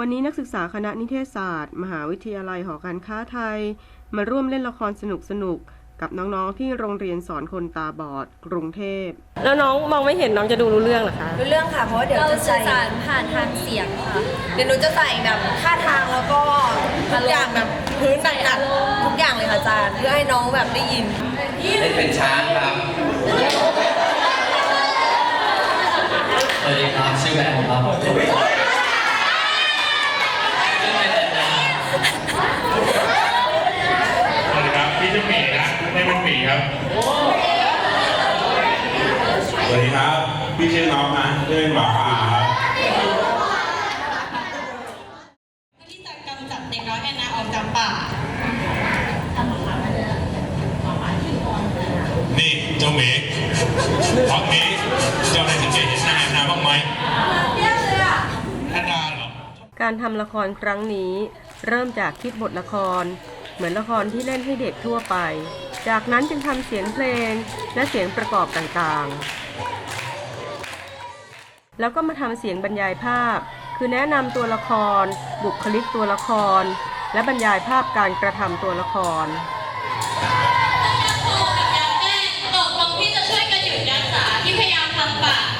วันนี้นักศึกษาคณะนิเทศศาสตร์ มหาวิทยาลัยหอการค้าไทย มาร่วมเล่นละครสนุกๆกับน้องๆ ที่โรงเรียนสอนคนตาบอดกรุงเทพ แล้วน้องมองไม่เห็นน้องจะดูรู้เรื่องหรอคะ รู้เรื่องค่ะ เพราะว่าเดี๋ยวเราจะสื่ใส่อสารผ่านทางเสียงค่ะ เดี๋ยวหนูจะใส่แบบท่าทางแล้วก็ทุกอย่างแบบพื้นหนักๆทุกอย่างเลยค่ะอาจารย์ เพื่อให้น้องแบบได้ยินเล่นเป็นช้างครับสวัสดีครับชื่อแบงค์ครับเล่นเป็นอะไรนะ สวัสดีครับพี่ชื่อหมีนะไม่เป็นหมีครับ สวัสดีครับ พี่ชื่อน้องนะเล่นหมาป่าครับที่จะกำจัดเด็กน้อยแอนนาออกจากป่า นี่เจ้าเมฆท้องเมฆเจ้าได้สังเกตเห็นหน้าแอนนาบ้างไหมแอนนาเหรอ การทำละครครั้งนี้ เริ่มจากคิดบทละคร เหมือนละครที่เล่นให้เด็กทั่วไป จากนั้นจึงทำเสียงเพลงและเสียงประกอบต่างๆ แล้วก็มาทำเสียงบรรยายภาพ คือแนะนำตัวละคร บุคลิกตัวละคร และบรรยายภาพการกระทำตัวละครตกลงที่จะช่วยกันหยุดยักษ์สาที่พยายามทำปาก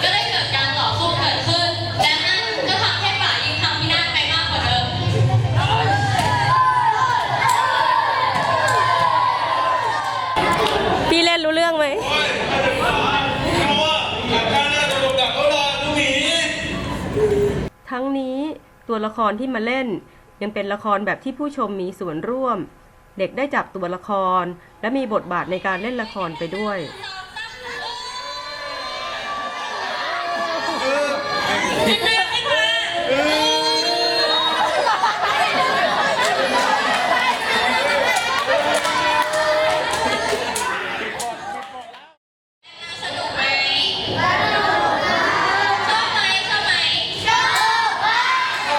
ทั้งนี้ตัวละครที่มาเล่น ยังเป็นละครแบบที่ผู้ชมมีส่วนร่วม เด็กได้จับตัวละคร และมีบทบาทในการเล่นละครไปด้วยสนุกไหมชอบไหมชอบไหมชอบ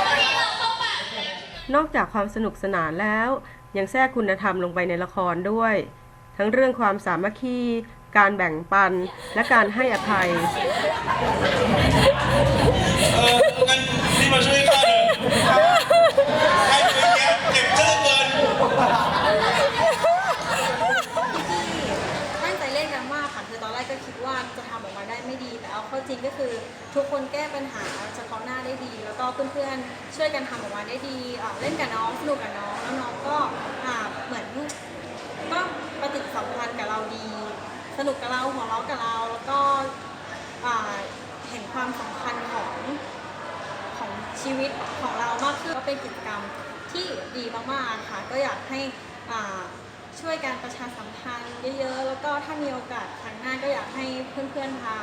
วันนี้เราเข้าป่าน นอกจากความสนุกสนานแล้ว ยังแทรกคุณธรรมลงไปในละครด้วย ทั้งเรื่องความสามัคคี การแบ่งปัน และการให้อภัย เอองั้นพี่มาช่วยข้าหน่อยใครเป็นแกเจ็บเจ้าเกิน ตั้งใจเล่นกันมากค่ะ คือตอนแรกก็คิดว่าจะทำออกมาได้ไม่ดี แต่ เอาเข้าจริงก็คือทุกคนแก้ปัญหาเฉพาะหน้าได้ดี แล้วก็เพื่อนๆช่วยกันทำออกมาได้ดีเล่นกับน้องสนุกกับน้องแล้วน้องก็เหมือนก็ปฏิสัมพันธ์กับเราดี สนุกกับเราหัวเราะกับเรา แล้วก็เห็นความสำคัญของของชีวิตของเรามากขึ้นก็เป็นกิจกรรมที่ดีมากๆค่ะก็อยากให้ช่วยการประชาสัมพันธ์เยอะๆ แล้วก็ถ้ามีโอกาสครั้งหน้าก็อยากให้เพื่อนๆพา